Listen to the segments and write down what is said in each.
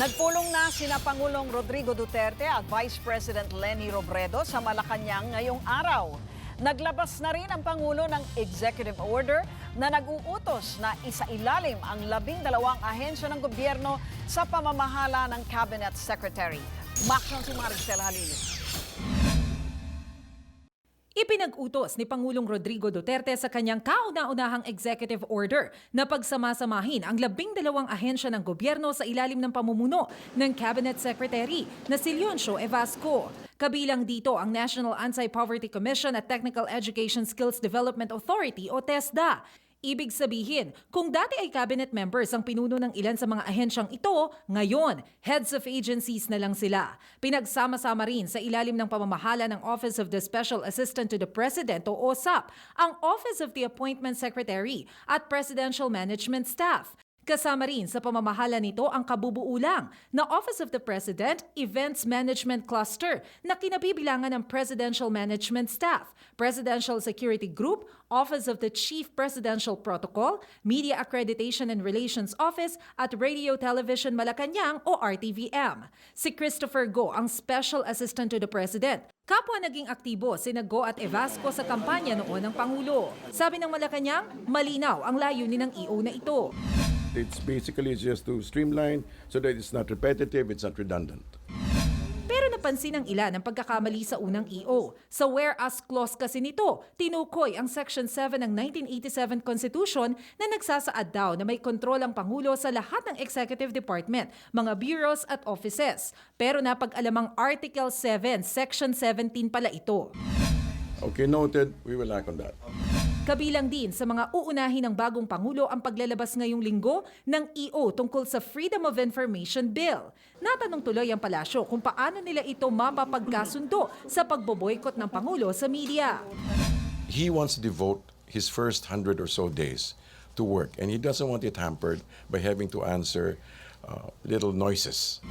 Nagpulong na sina Pangulong Rodrigo Duterte at Vice President Leni Robredo sa Malacanang ngayong araw. Naglabas na rin ang Pangulo ng executive order na nag-uutos na isailalim ang labing dalawang ahensya ng gobyerno sa pamamahala ng Cabinet Secretary. Maksyon si Maricel Halili. Ipinag-utos ni Pangulong Rodrigo Duterte sa kanyang kauna-unahang executive order na pagsamasamahin ang labing dalawang ahensya ng gobyerno sa ilalim ng pamumuno ng Cabinet Secretary na si Leoncio Evasco. Kabilang dito ang National Anti-Poverty Commission at Technical Education Skills Development Authority o TESDA. Ibig sabihin, kung dati ay cabinet members ang pinuno ng ilan sa mga ahensyang ito, ngayon, heads of agencies na lang sila. Pinagsama-sama rin sa ilalim ng pamamahala ng Office of the Special Assistant to the President o OSAP, ang Office of the Appointment Secretary at Presidential Management Staff. Kasama rin sa pamamahala nito ang kabubuulang na Office of the President Events Management Cluster na kinabibilangan ng Presidential Management Staff, Presidential Security Group, Office of the Chief Presidential Protocol, Media Accreditation and Relations Office at Radio Television Malacanang o RTVM. Si Christopher Go ang Special Assistant to the President. Kapwa naging aktibo sina Go at Evasco sa kampanya noon ng Pangulo. Sabi ng Malacanang, malinaw ang layunin ng EO na ito. It's basically just to streamline so that it's not repetitive, it's not redundant. Pero napansin ng ilan ang pagkakamali sa unang EO. Sa whereas clause kasi nito, tinukoy ang Section 7 ng 1987 Constitution na nagsasaad daw na may kontrol ang Pangulo sa lahat ng Executive Department, mga bureaus at offices. Pero napag-alamang Article 7, Section 17 pala ito. Okay, noted. We will act on that. Kabilang din sa mga uunahin ng bagong Pangulo ang paglalabas ngayong linggo ng EO tungkol sa Freedom of Information Bill. Natanong tuloy ang palasyo kung paano nila ito mapapagkasundo sa pagboboykot ng Pangulo sa media. he wants to devote his first hundred or so days to work, and he doesn't want it hampered by having to answer uh, little noises.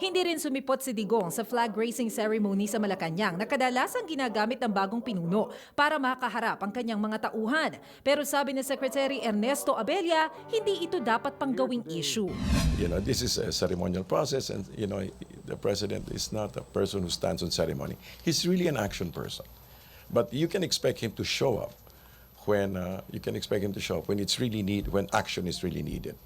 Hindi rin sumipot si Digong sa flag raising ceremony sa Malacanang na kadalasang ginagamit ng bagong pinuno para makaharap ang kanyang mga tauhan. Pero sabi ni Secretary Ernesto Abella, hindi ito dapat pang gawing issue. You know, this is a ceremonial process, and you know, the president is not a person who stands on ceremony. He's really an action person, but you can expect him to show up when uh, you can expect him to show up when it's really need when action is really needed.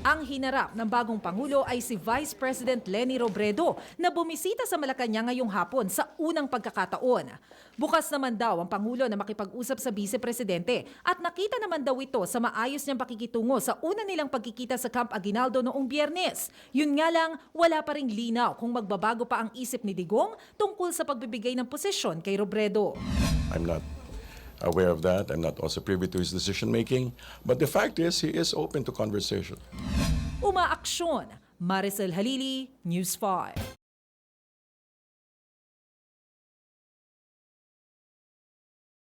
Ang hinarap ng bagong Pangulo ay si Vice President Leni Robredo na bumisita sa Malacanang ngayong hapon sa unang pagkakataon. Bukas naman daw ang Pangulo na makipag-usap sa Vice Presidente at nakita naman daw ito sa maayos niyang pakikitungo sa una nilang pagkikita sa Camp Aguinaldo noong biyernes. Yun nga lang, wala pa ring linaw kung magbabago pa ang isip ni Digong tungkol sa pagbibigay ng posisyon kay Robredo. I'm not aware of that. I'm not also privy to his decision making. But the fact is, he is open to conversation. Umaaksyon. Maricel Halili, News 5.